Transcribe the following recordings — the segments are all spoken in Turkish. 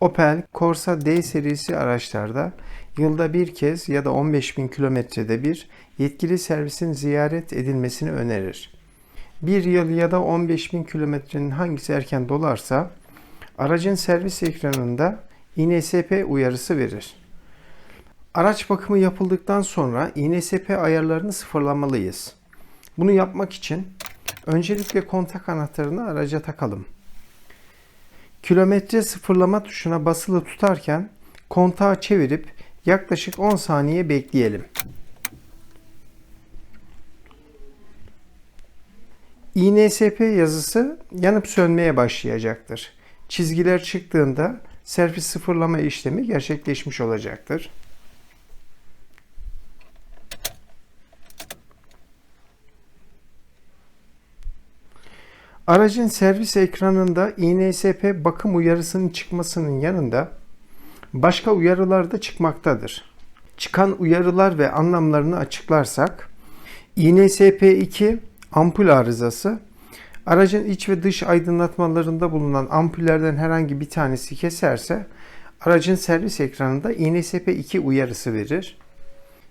Opel Corsa D serisi araçlarda yılda bir kez ya da 15.000 kilometrede bir yetkili servisin ziyaret edilmesini önerir. Bir yıl ya da 15.000 kilometrenin hangisi erken dolarsa aracın servis ekranında INSP uyarısı verir. Araç bakımı yapıldıktan sonra INSP ayarlarını sıfırlamalıyız. Bunu yapmak için öncelikle kontak anahtarını araca takalım. Kilometre sıfırlama tuşuna basılı tutarken kontağı çevirip yaklaşık 10 saniye bekleyelim. INSP yazısı yanıp sönmeye başlayacaktır. Çizgiler çıktığında servis sıfırlama işlemi gerçekleşmiş olacaktır. Aracın servis ekranında INSP bakım uyarısının çıkmasının yanında başka uyarılar da çıkmaktadır. Çıkan uyarılar ve anlamlarını açıklarsak INSP2 ampul arızası aracın iç ve dış aydınlatmalarında bulunan ampullerden herhangi bir tanesi keserse aracın servis ekranında INSP2 uyarısı verir.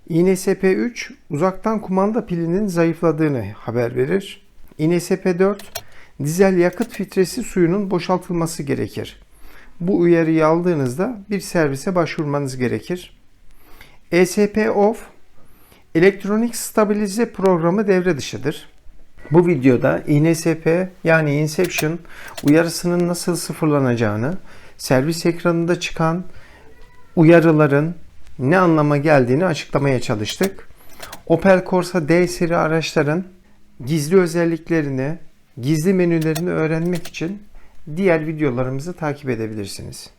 INSP3 uzaktan kumanda pilinin zayıfladığını haber verir. INSP4 dizel yakıt filtresi suyunun boşaltılması gerekir. Bu uyarıyı aldığınızda bir servise başvurmanız gerekir. ESP OFF elektronik stabilize programı devre dışıdır. Bu videoda INSP yani Inception uyarısının nasıl sıfırlanacağını, servis ekranında çıkan uyarıların ne anlama geldiğini açıklamaya çalıştık. Opel Corsa D seri araçların gizli özelliklerini, gizli menülerini öğrenmek için diğer videolarımızı takip edebilirsiniz.